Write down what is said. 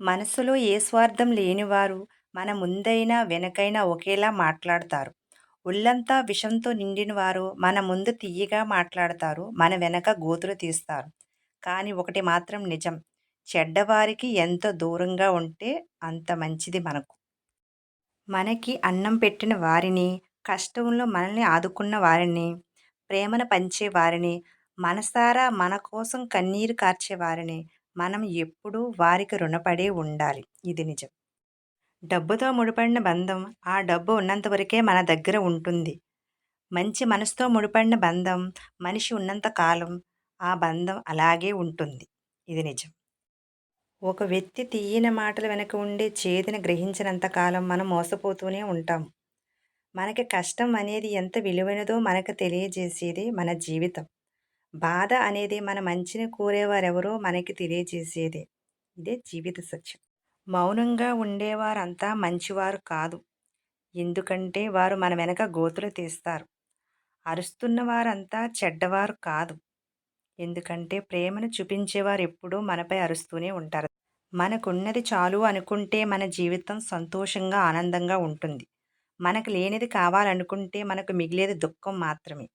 మనసులో ఏ స్వార్థం లేనివారు మన ముందైనా వెనకైనా ఒకేలా మాట్లాడతారు. ఒళ్ళంతా విషంతో నిండినవారు మన ముందు తియ్యగా మాట్లాడతారు. మన వెనక గోతులు తీస్తారు. కానీ ఒకటి మాత్రం నిజం. చెడ్డవారికి ఎంత దూరంగా ఉంటే అంత మంచిది మనకు. మనకి అన్నం పెట్టిన వారిని, కష్టంలో మనల్ని ఆదుకున్న వారిని, ప్రేమను పంచే వారిని, మనసారా మన కోసం కన్నీరు కార్చే వారిని మనం ఎప్పుడూ వారికి రుణపడే ఉండాలి. ఇది నిజం. డబ్బుతో ముడిపడిన బంధం ఆ డబ్బు ఉన్నంతవరకే మన దగ్గర ఉంటుంది. మంచి మనసుతో ముడిపడిన బంధం మనిషి ఉన్నంత కాలం ఆ బంధం అలాగే ఉంటుంది. ఇది నిజం. ఒక వ్యక్తి తీయిన మాటల వెనక ఉండే చేదిని గ్రహించినంత కాలం మనం మోసపోతూనే ఉంటాం. మనకి కష్టం అనేది ఎంత విలువైనదో మనకు తెలియజేసేదే మన జీవితం. బాధ అనేది మన మంచిని కోరేవారెవరో మనకి తెలియజేసేదే. ఇదే జీవిత సత్యం. మౌనంగా ఉండేవారంతా మంచివారు కాదు. ఎందుకంటే వారు మన వెనక గోతులు తీస్తారు. అరుస్తున్న వారంతా చెడ్డవారు కాదు. ఎందుకంటే ప్రేమను చూపించేవారు ఎప్పుడూ మనపై అరుస్తూనే ఉంటారు. మనకున్నది చాలు అనుకుంటే మన జీవితం సంతోషంగా ఆనందంగా ఉంటుంది. మనకు లేనిది కావాలనుకుంటే మనకు మిగిలేది దుఃఖం మాత్రమే.